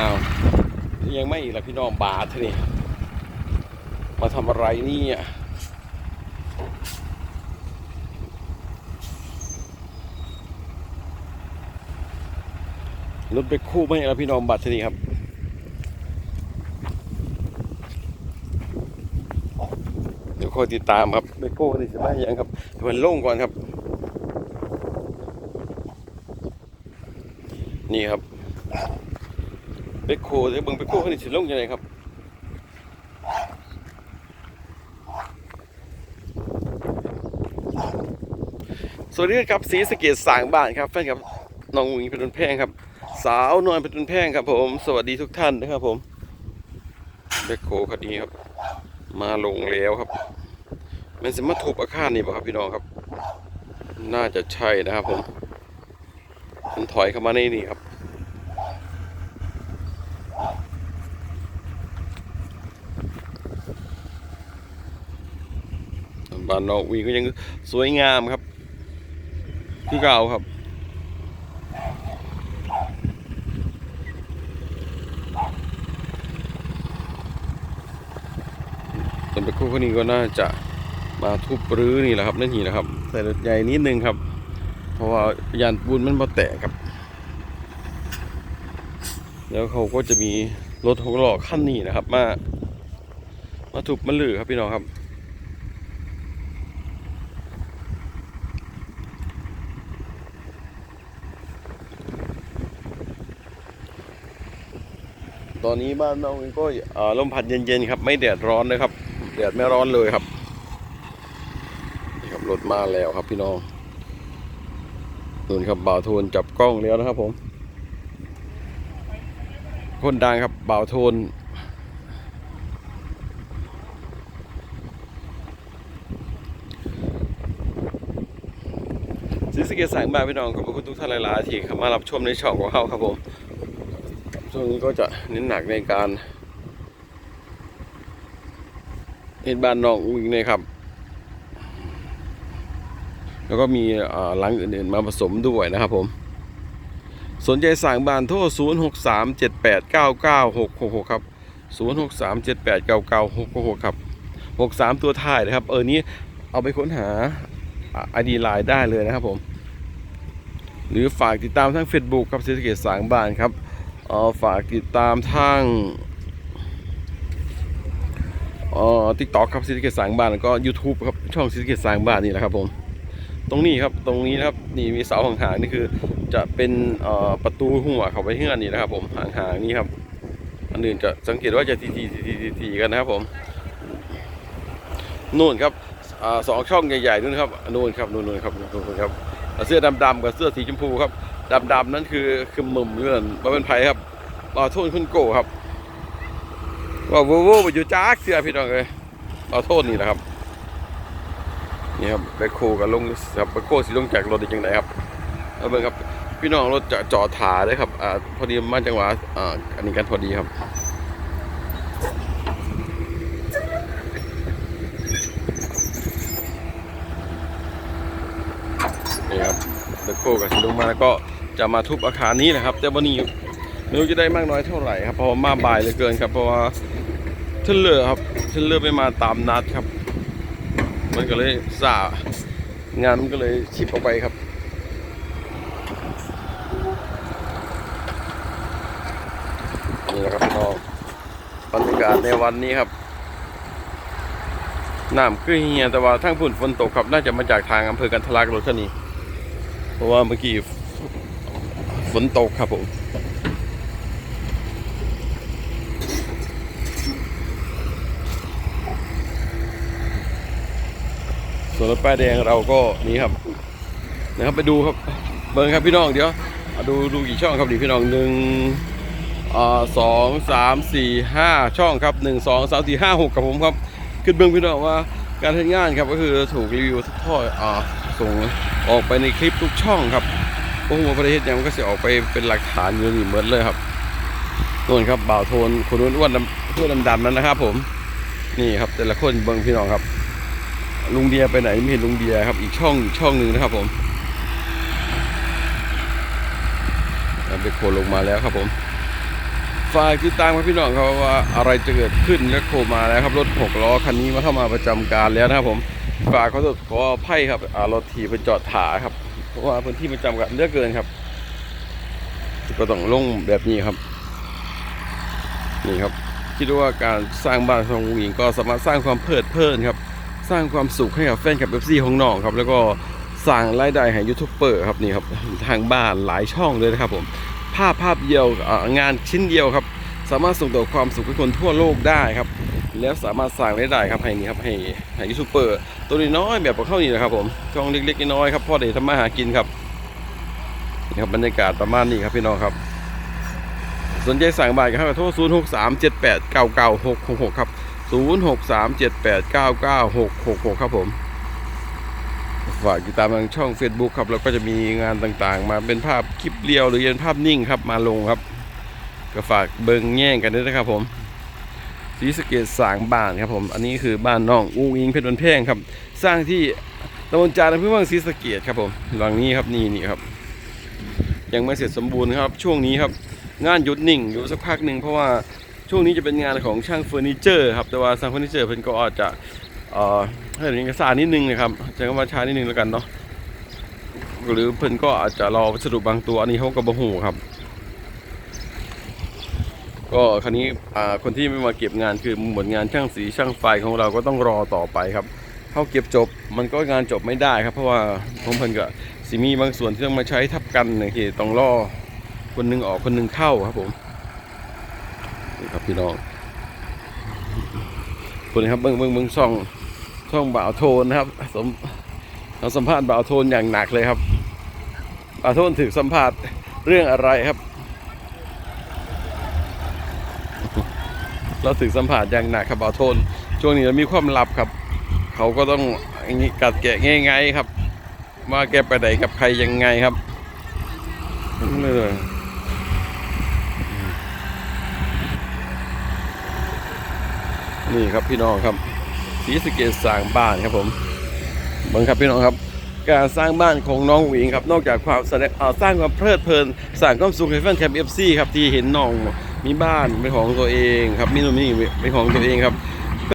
อ้าวยังไม่อีกละพี่น้องบาทเท่านี่มาทำอะไรนี่ยรถไปคู่ไม่แล้วพี่น้องบาทเท่านี่ครับเดี๋ยวคอยติดตามครับเบโก้นี่จะมาอย่างครับมันโล่งก่อนครับ นี่ครับ เบโก้เดี๋ยวเบิ่งเบโก้เขานี่สิล่งยังไงครับสวัสดีครับสีสเกตสางบ้านครับแฟนครับน้องวิงเป็นนแพงครับ สาวนวลเป็นนแพงครับ ผม สวัสดีทุกท่านนะครับ ผมเบโก้คันนี้ครับ มาลงแล้วครับมันจะมาทุบอาคารนี่ป่ะครับพี่น้องครับ น่าจะใช่นะครับผมมันถอยเข้ามาในนี่ครับ บ้านนอกวีก็ยังสวยงามครับคือเก่าครับส่วนไปคู่คนนี้ก็น่าจะมาทุบรื้อนี่แหละครับนั่นนี่แหละครับแต่รถใหญ่นิดนึงครับ เพราะว่ายานปูนมันมาแตกครับ แล้วเขาก็จะมีรถหกล้อขั้นนี้นะครับ มา มาทุบมันลือครับพี่น้องครับ ตอนนี้บ้านเราเองก็ลมพัดเย็นๆครับ ไม่แดดร้อนนะครับแดดไม่ร้อนเลยครับนี่ครับรถมาแล้วครับพี่น้องนู่นครับบ่าวโทนจับกล้องแล้วนะครับผม คนดังครับบ่าวโทนซิสเกตแสงบานพี่น้องขอบคุณทุกท่านหลายๆที่มารับชมในช่องของเขาครับผม ช่วงนี้ก็จะเน้นหนักในการเห็นบ้านนอกวิ่งเลยครับ แล้วก็มีอ่าหลังอื่นๆมาผสมด้วยนะครับผม สนใจสั่งบ้านโทร 0 6 3 7 8 9 9 6 6 6 ครับ 0 6 3 7 8 9 9 6 6 6 ครับ 63 ตัวท้ายนะครับ เออนี้เอาไปค้นหาไอดีไลน์ได้เลยนะครับผม หรือฝากติดตามทั้ง Facebook ครับเศรษฐกิจสางบ้านครับ ออฝากติดตามทางเอ่อทิกตอกครับสิทธิเกตสางบ้านแล้วก็ YouTube ครับช่องสิทธิเกตสางบ้านนี่แหละครับผมตรงนี้ครับตรงนี้นะครับนี่มีเสาห่างๆนี่คือจะเป็นเอ่อประตูหัวเข้าไปที่นั่นนี่นะครับ ผมห่างๆนี่ครับ อันอื่นจะสังเกตว่าจะทีทีทีทีทีกันนะครับผมนู่นครับอ่าสองช่องใหญ่ๆนู่นครับนู่นครับนู่นนู่นครับนู่นครับเสื้อดำๆกับเสื้อสีชมพูครับ ดำๆนั่นคือคือหมุมเงื่อนมาเป็นไผ่ครับรอโทษคุณโกครับว่าวโวไปอยู่จ้าเสือพี่น้องเลยรอโทษนี่แหละครับนี่ครับไปโคกับลงครับไปโคสิลงจากรถได้จังไหนครับเอาเบิ่งครับพี่น้องรถจะจอดถาได้ครับอ่าพอดีมาจังหวะอ่าอันนี้กันพอดีครับนี่ครับเดโก้กับสิลงมาแล้วก็ จะมาทุบอาคารนี้นะครับ แต่วันนี้ไม่รู้จะได้มากน้อยเท่าไหร่ครับเพราะว่ามาบ่ายเหลือเกินครับเพราะว่าเทนเลอร์ครับเทนเลอร์ไม่มาตามนัดครับ มันก็เลยสางานมันก็เลยชิปออกไปครับนี่แหละครับพี่น้องบรรยากาศในวันนี้ครับน้ำคือเฮียแต่ว่าทั้งฝุ่นฝนตกครับน่าจะมาจากทางอำเภอกันทลักรถคันนี้เพราะว่าเมื่อกี้ฝ ฝนตกครับผมส่วนรถป้ายแดงเราก็นี่ครับนะครับไปดูครับเบิ้งครับพี่น้องเดี๋ยวเอาดูดูกี่ช่องครับดิพี่น้องหนึ่งสองสามสี่ห้าช่องครับหนึ่งสองสามสี่ห้าหกครับผมครับ ขึ้นเบิ้งพี่น้องว่าการทำงานครับก็คือถูกรีวิวทุกท่อส่งออกไปในคลิปทุกช่องครับ โอ้โหประเทศยังมันก็จะออกไปเป็นหลักฐานอยู่นี่เหมือนเลยครับนู่นครับบ่าวโทนคนอ้วนๆดำตัวดำๆนั้นนะครับ ผม นี่ครับ แต่ละคนเบิ้งพี่น้องครับ ลุงเดียไปไหนไม่เห็นลุงเดียครับ อีกช่องอีกช่องหนึ่งนะครับ ผมเบคโคลงมาแล้วครับผมฝากติดตามครับพี่น้องครับว่าอะไรจะเกิดขึ้นและโคมาแล้วครับรถหกล้อคันนี้มาเข้ามาประจำการแล้วนะครับผมฝากเขาขอไพ่ครับรถถีบไปจอดถาครับ เพราะว่าพื้นที่ประจำการเหลือกเกินครับก็ต้องลงแบบนี้ครับ นี่ครับ คิดว่าการสร้างบ้านของหญิงก็สามารถสร้างความเพลิดเพลินครับ สร้างความสุขให้กับแฟนคลับเอฟซีของน้องครับ แล้วก็สร้างรายได้ให้ยูทูบเบอร์ครับนี่ครับทางบ้านหลายช่องเลยนะครับผม ภาพภาพเดียวงานชิ้นเดียวครับ สามารถส่งต่อความสุขให้คนทั่วโลกได้ครับ แล้วสามารถสร้างรายได้ครับให้นี่ครับให้ให้ยูทูบเบอร์ตัวน้อยแบบพวกเข้านี่นะครับผมช่องเล็กๆน้อยๆครับพ่อเด็กทำมาหากินครับนี่ครับบรรยากาศประมาณนี้ครับพี่น้องครับ สนใจสั่งบ้านกันครับโทร0 6 3 7 8 9 9 6 6 6ครับ0 6 3 7 8 9 9 6 6 6 ครับผมฝากติดตามทางช่อง Facebook ครับแล้วก็จะมีงานต่างๆ มาเป็นภาพคลิปเรียวหรือเป็นภาพนิ่งครับมาลงครับ ก็ฝากเบิงแย่งกันด้วยนะครับผม ศรีสะเกดสางบ้านครับผม อันนี้คือบ้านน้องอุ้งอิงเพชรบันแพงครับ สร้างที่ตำบลจานอำเภอเมืองศรีสะเกดครับผมหลังนี้ครับนี่นี่ครับ ยังไม่เสร็จสมบูรณ์ครับ ช่วงนี้ครับงานหยุดนิ่งอยู่สักพักหนึ่งเพราะว่าช่วงนี้จะเป็นงานของช่างเฟอร์นิเจอร์ครับแต่ว่าช่างเฟอร์นิเจอร์เพิ่นก็อาจจะเอ่อให้เอกสารนิดนึงนะครับใช้คำว่าช้านิดนึงแล้วกันเนาะหรือเพิ่นก็อาจจะรอวัสดุบางตัวอันนี้เขาก็บ่ฮู้ครับ ก็คราวนี้คนที่ไม่มาเก็บงานคือหมดงานช่างสีช่างไฟของเราก็ต้องรอต่อไปครับเขาเก็บจบมันก็งานจบไม่ได้ครับ เพราะว่าผมเพิ่นก็สิมีบางส่วนที่ต้องมาใช้ทับกันเนี่ยที่ต้องรอคนนึงออกคนนึงเข้าครับผมนี่ครับพี่น้องคนนี้ครับเบิ้งเบิ้งเบิ้งช่องช่องบ่าวโทนนะครับสมเราสัมภาษณ์บ่าวโทนอย่างหนักเลยครับบ่าวโทนถึกสัมภาษณ์เรื่องอะไรครับ เราถึกสัมภาษณ์อย่างหนักครับบ่าวโทนช่วงนี้เรามีความลับครับ เขาก็ต้องอย่างนี้กัดแกะง่ายๆครับ ว่าแกไปไหนกับใครยังไงครับไม่เลยนี่ครับพี่น้องครับศรีสเกดสร้างบ้านครับผมบังครับพี่น้องครับ การสร้างบ้านของน้องหวิงครับ นอกจากความสร้างความเพลิดเพลินสร้างความสุขให้แฟนคลับเอฟซีครับที่เห็นน้อง มีบ้านเป็นของตัวเองครับ มีนู่นมีนี่เป็นของตัวเองครับ